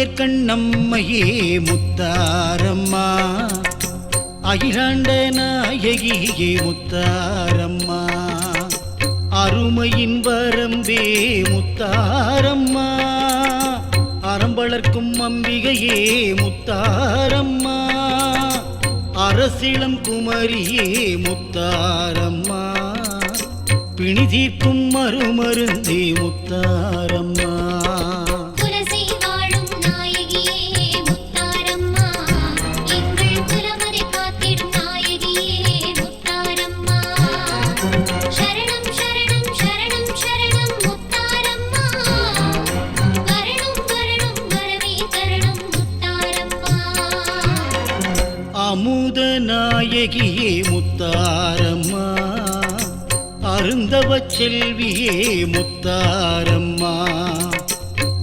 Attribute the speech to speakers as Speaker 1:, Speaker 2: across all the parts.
Speaker 1: மங்கையர் கண்ணம்மையே முத்தாரம்மா. அகிலாண்ட நாயகியே முத்தாரம்மா. அருமையின் வரம்பே முத்தாரம்மா. அறம்பளர்க்கும் அம்பிகையே முத்தாரம்மா. அரசிளம் குமரியே முத்தாரம்மா. பிணி தீர்க்கும் மறுமருந்தே முத்தாரம்மா. செல்வியே முத்தாரம்மா.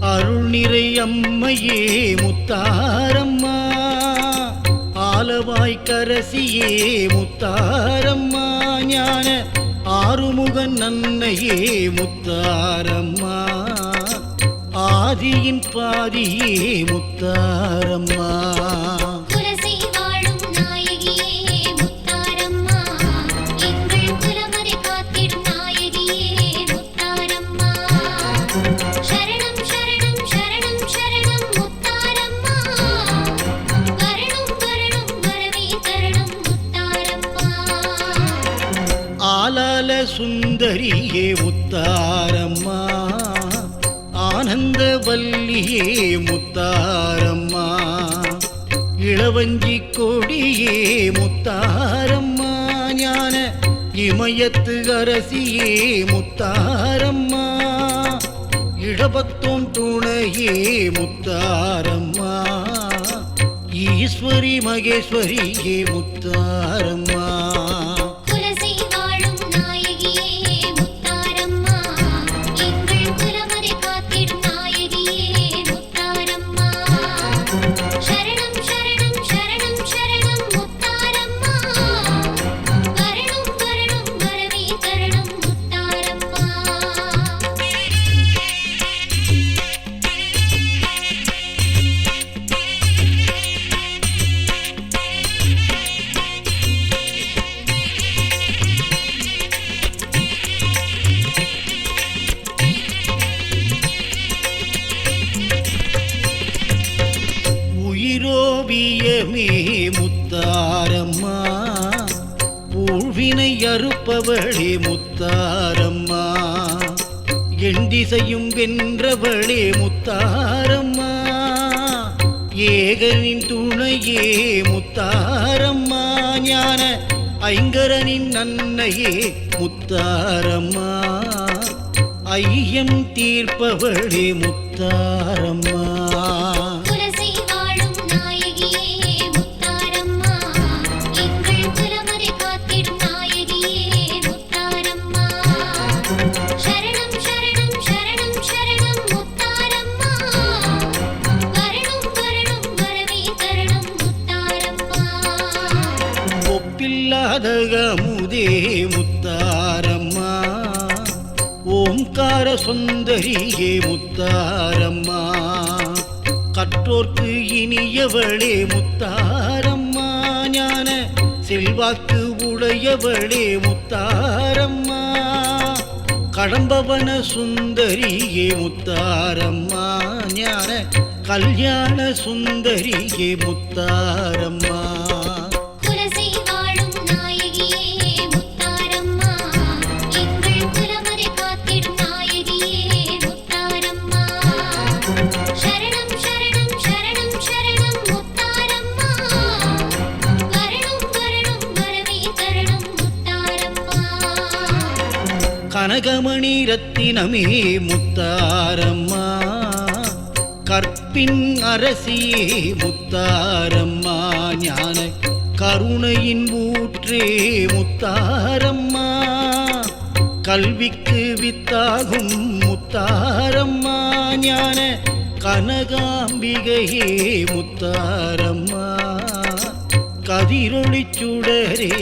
Speaker 1: அருள் நிறை அம்மையே முத்தாரம்மா. ஆலவாய்க்கரசியே முத்தாரம்மா. ஞான ஆறுமுகன் நன்னையே முத்தாரம்மா. ஆதியின் பாதியே முத்தாரம்மா.
Speaker 2: கொடியே முத்தாரம்மா.
Speaker 1: இளவஞ்சி கொடியே முத்தாரம்மா. ஞான இமயத்து அரசியே முத்தாரம்மா. இடபத்தும் துணையே முத்தாரம்மா. ஈஸ்வரி மகேஸ்வரியே முத்தாரம்மா.
Speaker 2: வென்றவளே முத்தாரம்மா
Speaker 1: எண்டிசையும் வென்றவளே முத்தாரம்மா. ஏகனின் துணையே முத்தாரம்மா ஞான ஐங்கரனின் நன்னையே முத்தாரம்மா. ஐயம் தீர்ப்பவளே முத்தாரம்மா. ஒப்பில்லாத முத்தாரம்மா. ஓம்கார சுந்தரியே முத்தாரம்மா. கற்றோர்க்கு இனியவளே முத்தாரம்மா. ஞான செல்வாக்கு உடையவளே முத்தாரம்மா. கடம்பவன சுந்தரியே முத்தாரம்மா. ஞான கல்யாண சுந்தரியே முத்தாரம்மா. கனகமணி ரத்தினமே முத்தாரம்மா கற்பின் அரசியே முத்தாரம்மா ஞான கருணையின் ஊற்றே முத்தாரம்மா கல்விக்கு வித்தாகும் முத்தாரம்மா ஞான கனகாம்பிகையே முத்தாரம்மா கதிரொளிச் சுடரே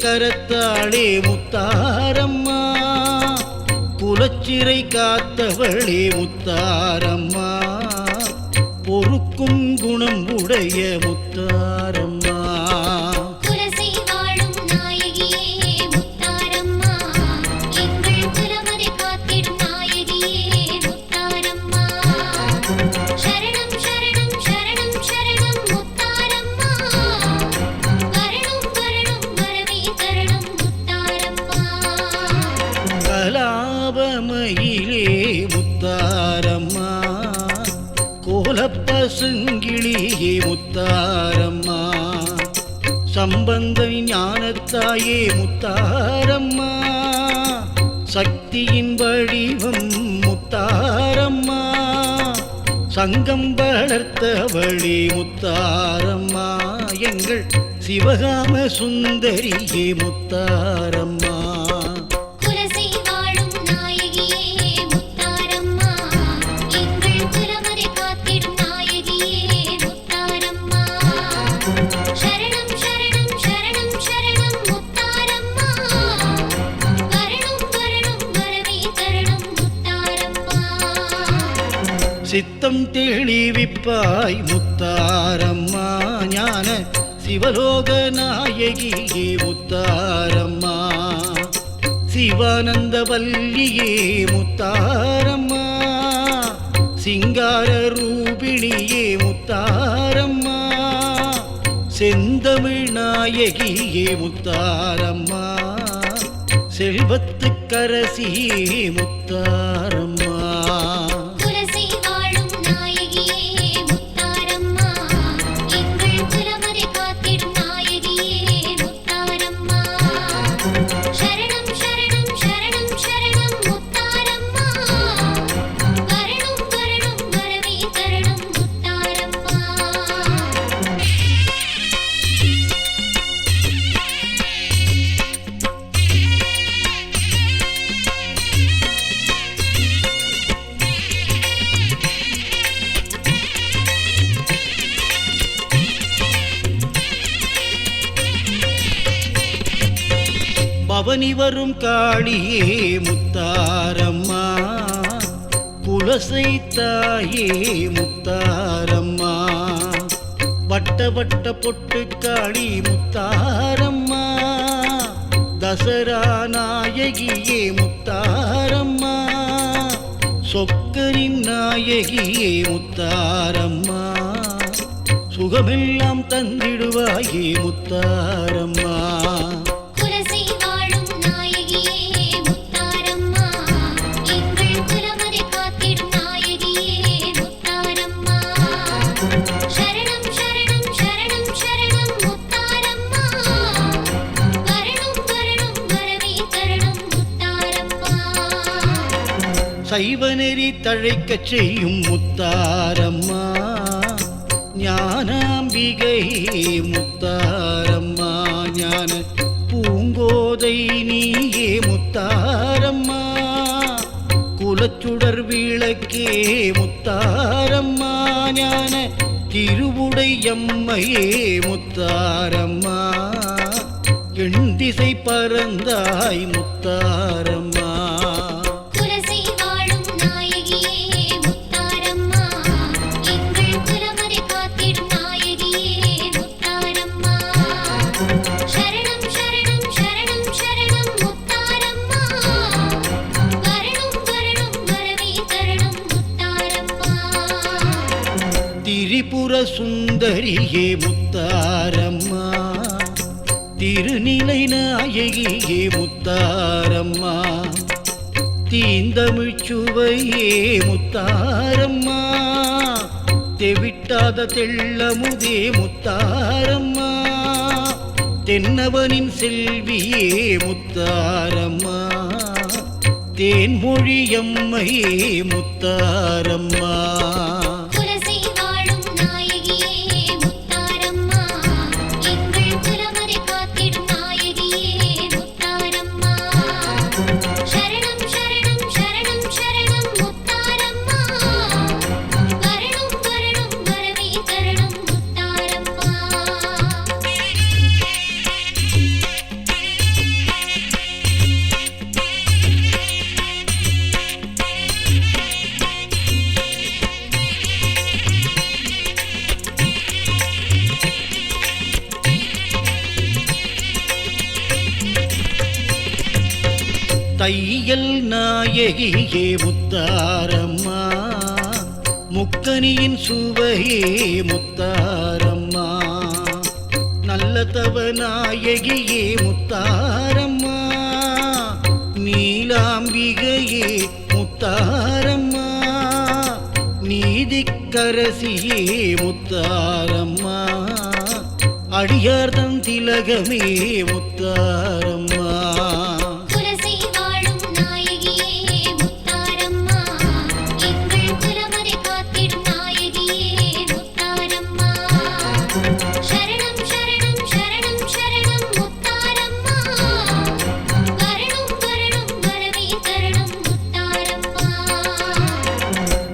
Speaker 1: கரத்தாளே முத்தாரம்மா. புலச்சிறை காத்தவளே முத்தாரம்மா. பொறுக்கும் குணம் உடைய முத்தாரம். சம்பந்த ஞானத்தாயே முத்தாரம்மா. சக்தியின் வடிவம் முத்தாரம்மா. சங்கம் வளர்த்தவளே முத்தாரம்மா. எங்கள் சிவகாம சுந்தரியே முத்தாரம்மா. சித்தம் தெளிவிப்பாய் முத்தாரம்மா ஞான சிவலோக நாயகியே முத்தாரம்மா. சிவானந்த வல்லியே முத்தாரம்மா. சிங்கார ரூபிணியே முத்தாரம்மா. செந்தமிழ் நாயகியே முத்தாரம்மா. செல்வத்துக்கரசியே
Speaker 2: முத்தாரம்
Speaker 1: பவனி வரும் காளியே முத்தாரம். குலசை தாயே முத்தாரம்மா. வட்ட வட்ட பொட்டு காளி முத்தாரம்மா. தசரா நாயகியே முத்தாரம்மா. சொக்கரின் நாயகியே முத்தாரம்மா. சுகமெல்லாம் தந்திடுவாயே முத்தாரம்மா. சைவநெறி தழைக்கச் செய்யும் முத்தாரம்மா. ஞானாம்பிகை முத்தாரம்மா. ஞான பூங்கோதை நீயே முத்தாரம்மா. குலச்சுடர் விளக்கே முத்தாரம்மா. ஞான திருவுடையம்மையே முத்தாரம்மா. எண் திசை பறந்தாய் முத்தாரம்மா. சுந்தரியே முத்தாரம்மா. திருநிலை நாயகியே முத்தாரம்மா. தீந்தமிழ்ச் சுவையே முத்தாரம்மா. தெவிட்டாத தெள்ளமுதே முத்தாரம்மா. தென்னவனின் செல்வியே முத்தாரம்மா. தேன்மொழியம்மையே முத்தாரம்மா. தையல் நாயகியே முத்தாரம்மா. முக்கனியின் சுவையே முத்தாரம்மா. நல்ல தவ நாயகியே முத்தாரம்மா. நீலாம்பிகையே முத்தாரம்மா. நீதிக்கரசியே முத்தாரம்மா. அடியார்தன் திலகமே முத்தாரம்மா.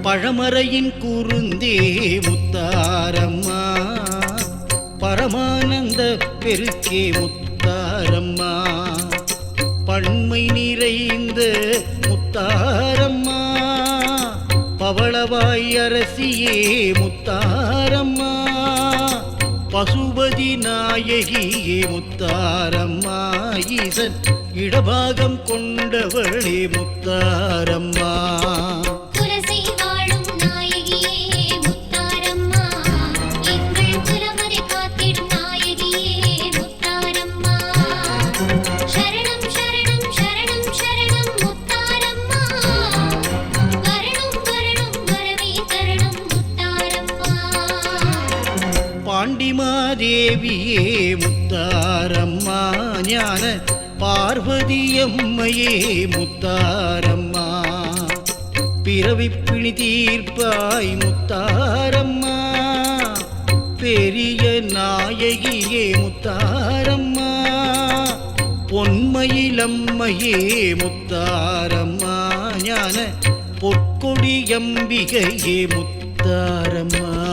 Speaker 1: பழமறையின் குருந்தே முத்தாரம்மா. பரமானந்த பெருக்கே முத்தாரம்மா. பண்மை நிறைந்த முத்தாரம்மா. பவளவாய் அரசியே முத்தாரம்மா. பசுபதி நாயகியே முத்தாரம்மா. ஈசன் இடபாகம் கொண்டவளே முத்தாரம்மா. தேவியே முத்தாரம்மா ஞான பார்வதியம்மையே முத்தாரம்மா. பிறவி பிணி தீர்ப்பாய் முத்தாரம்மா. பெரிய நாயகியே முத்தாரம்மா. பொன்மயிலம்மையே முத்தாரம்மா. ஞான பொற்கொடியம்பிகையே முத்தாரம்மா.